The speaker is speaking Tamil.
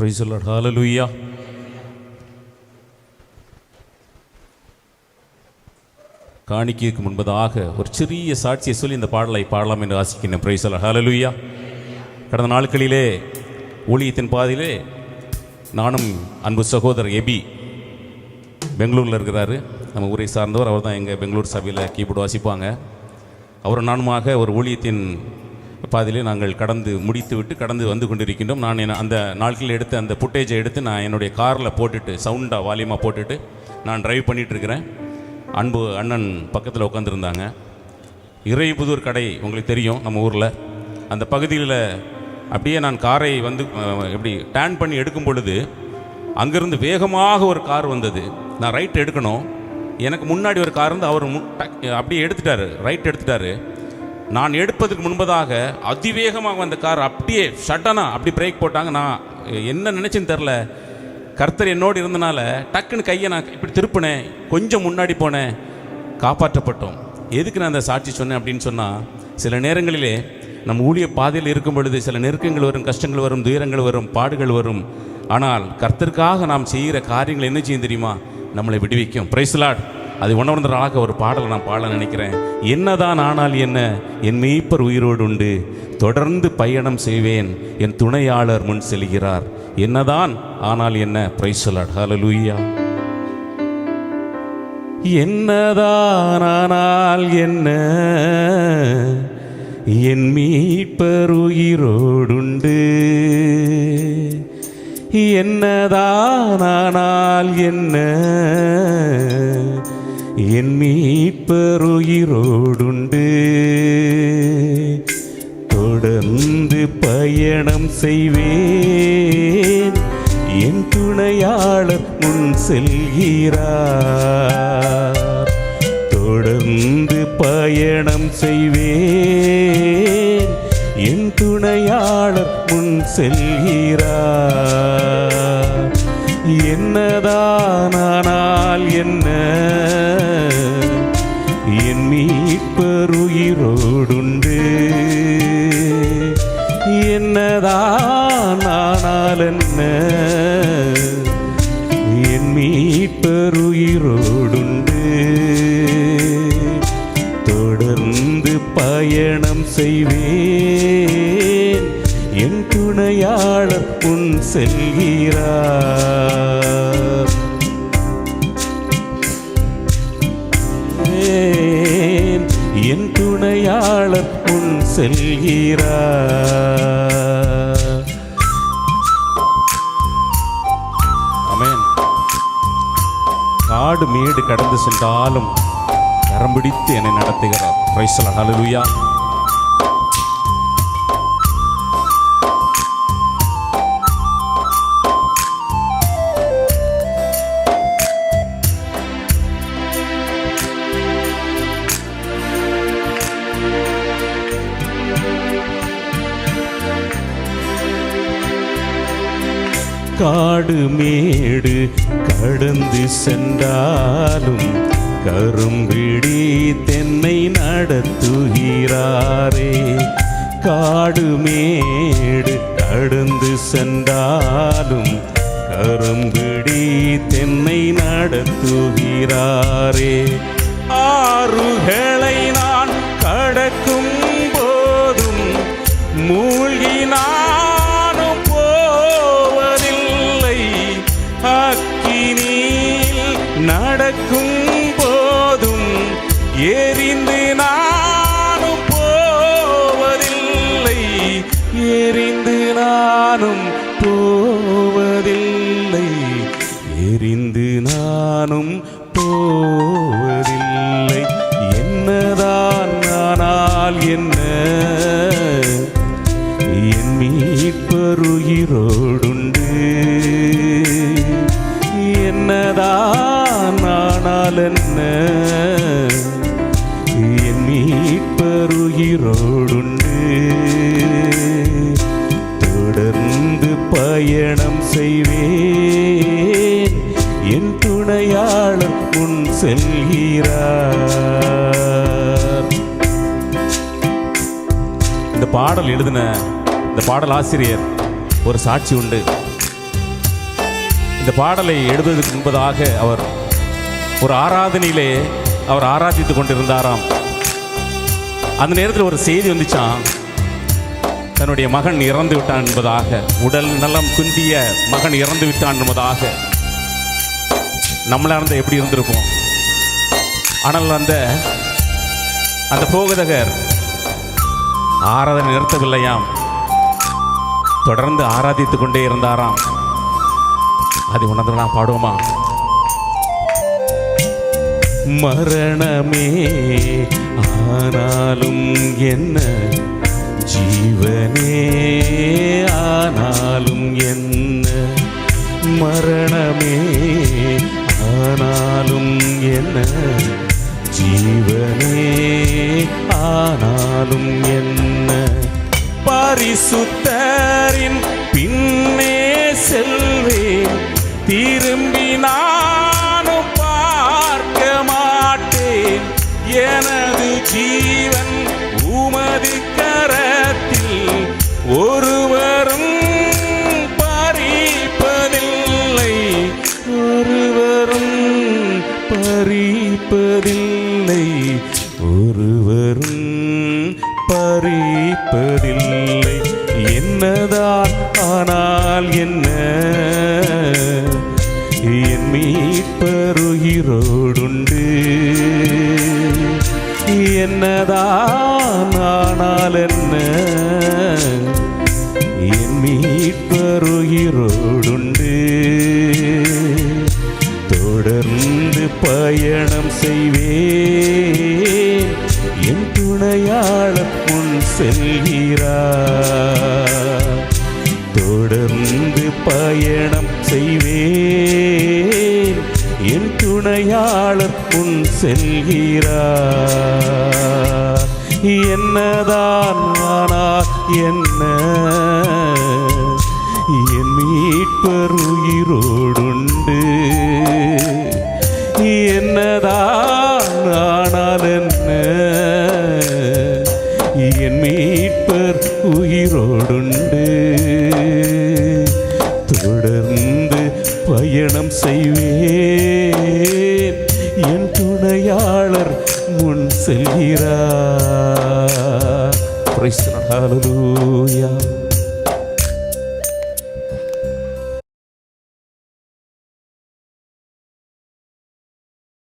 Price the Lord. காணிக்கைக்கு முன்பதாக ஒரு சிறிய சாட்சியை சொல்லி இந்த பாடலை பாடலாம் என்று ஆசிக்கின்றேன். பிரைசல் ஹalleluya கடந்த நாட்களிலே ஊழியத்தின் பாதையிலே நானும் அன்பு சகோதரர் எபி பெங்களூரில் இருக்கிறாரு. நம்ம ஊரை சார்ந்தவர். அவர் தான் எங்கள் பெங்களூர் சபையில் கீபோர்டு வாசிப்பாங்க. அவர் நானுமாக ஒரு ஊழியத்தின் பாதையிலே நாங்கள் கடந்து முடித்து விட்டு கடந்து வந்து கொண்டிருக்கின்றோம். நான் என் அந்த நாட்களில் எடுத்த அந்த புட்டேஜை எடுத்து நான் என்னுடைய காரில் போட்டுட்டு சவுண்டாக வால்யூமாக போட்டுட்டு நான் டிரைவ் பண்ணிகிட்ருக்கிறேன் அன்பு அண்ணன் பக்கத்தில் உட்காந்துருந்தாங்க இறைபுதூர் கடை உங்களுக்கு தெரியும் நம்ம ஊரில். அந்த பகுதியில் அப்படியே நான் காரை வந்து எப்படி டேன் பண்ணி எடுக்கும் பொழுது அங்கேருந்து வேகமாக ஒரு கார் வந்தது. நான் ரைட் எடுக்கணும். எனக்கு முன்னாடி ஒரு கார் வந்து அவர் அப்படியே எடுத்துட்டாரு. ரைட் எடுத்துட்டாரு. நான் எடுப்பதற்கு முன்பதாக அதிவேகமாக வந்த கார் அப்படியே சட்டனா அப்படி பிரேக் போட்டாங்க. நான் என்ன நினைச்சேன்னு தெரில கர்த்தர் என்னோடு இருந்தனால டக்குன்னு கையை நான் இப்படி திருப்பினேன். கொஞ்சம் முன்னாடி போனேன். காப்பாற்றப்பட்டோம். எதுக்கு நான் அந்த சாட்சி சொன்னேன் அப்படின்னு சொன்னால் சில நேரங்களிலே நம் ஊழிய பாதையில் இருக்கும் பொழுது சில நெருக்கங்கள் வரும் கஷ்டங்கள் வரும் துயரங்கள் வரும் பாடுகள் வரும். ஆனால் கர்த்தருக்காக நாம் செய்கிற காரியங்கள் என்ன செய்யும் தெரியுமா? நம்மளை விடுவிக்கும். பிரைஸ்லாட் அது உணர்ந்ததாக ஒரு பாடலை நான் பாட நினைக்கிறேன். என்னதான் ஆனால் என்ன என் மெய்ப்பர் உயிரோடு உண்டு. தொடர்ந்து பயணம் செய்வேன். என் துணையாளர் முன் செல்கிறார். என்னதான் ஆனால் என்ன பிரைசலாட் ஹலலூயா என்னதான் ஆனால் என்ன என் மீட்பர் உயிரோடுண்டு என்னதான் ஆனால் என்ன என் மீட்பருயிரோடுண்டு. தொடர்ந்து பயணம் செய்வேன். என் துணையாளர் முன் செல்கிறார். தொடர்ந்து பயணம் செய்வேன். என் துணையாளர் முன் செல்கிறார். என்னதானால் என்ன? என்னதான் ஆனால் என்ன என் மீட்பருயிரோடுண்டு. தொடர்ந்து பயணம் செய்வேன். என் துணையாளர் முன் செல்கிறார். என் துணையாளர் முன் செல்கிறார். காடு மேடு கடந்து சென்றாலும் கரம் பிடித்து என்னை நடத்துகிறார். பிரைஸ்ல ஹலலுயா காடு மேடு கடந்து சென்றாலும் கரும்பிடி தென்னை நடத்துகிறாரே. காடு மேடு கடந்து சென்றாலும் கரும்பிடி தென்னை நடத்துகிறாரே. ஆறுகளை நான் எரிந்து நானும் போவதில்லை. எரிந்து நானும் போவதில்லை. என்னதான் ஆனால் என்ன? என் மீட்பருயிரோடுண்டு. என்னதான் ஆனால் என்ன? என் மீட்பருயிரோடுண்டு. இந்த பாடல் எழுதின இந்த பாடல் ஆசிரியர் ஒரு சாட்சி உண்டு. இந்த பாடலை எழுதுவதற்கு முன்பதாக அவர் ஒரு ஆராதனையிலே அவர் ஆராதித்து கொண்டிருந்தாராம். அந்த நேரத்தில் ஒரு செய்தி வந்துச்சான் தன்னுடைய மகன் இறந்து விட்டான் என்பதாக உடல் நலம் குந்திய மகன் இறந்து விட்டான் என்பதாக. நம்மளா இருந்தா எப்படி இருந்திருப்போம்? ஆனால் அந்த அந்த போகதகர் ஆராதனை நிறுத்தவில்லையாம். தொடர்ந்து ஆராதித்துக் கொண்டே இருந்தாராம். அது உணர்ந்து நான் பாடுவோமா? மரணமே ஆனாலும் என்ன? ஜீவனே ஆனாலும் என்ன? மரணமே ஆனாலும் என்ன? ஜீவனே பரிசுத்தரின் பின்னே செல்வேன். திரும்பி நானும் பார்க்க மாட்டேன். எனது ஜீவன் உமது கரத்தில் ஒருவரும் பறிப்பதில்லை ஒருவரும் பறிப்பதில்லை ஒரு என்னதான் ஆனால் என்ன? என் மீட்பருகிறோடுண்டு தொடர்ந்து பயணம் செய்வேன். என் துணையாளர் முன் செல்கிறார். என் துணையாளர் செல்கிறார். என்னதான் ஆனால் என்ன? என் மீட்பர் உயிரோடு துணையாளர் முன் செல்கிறார்.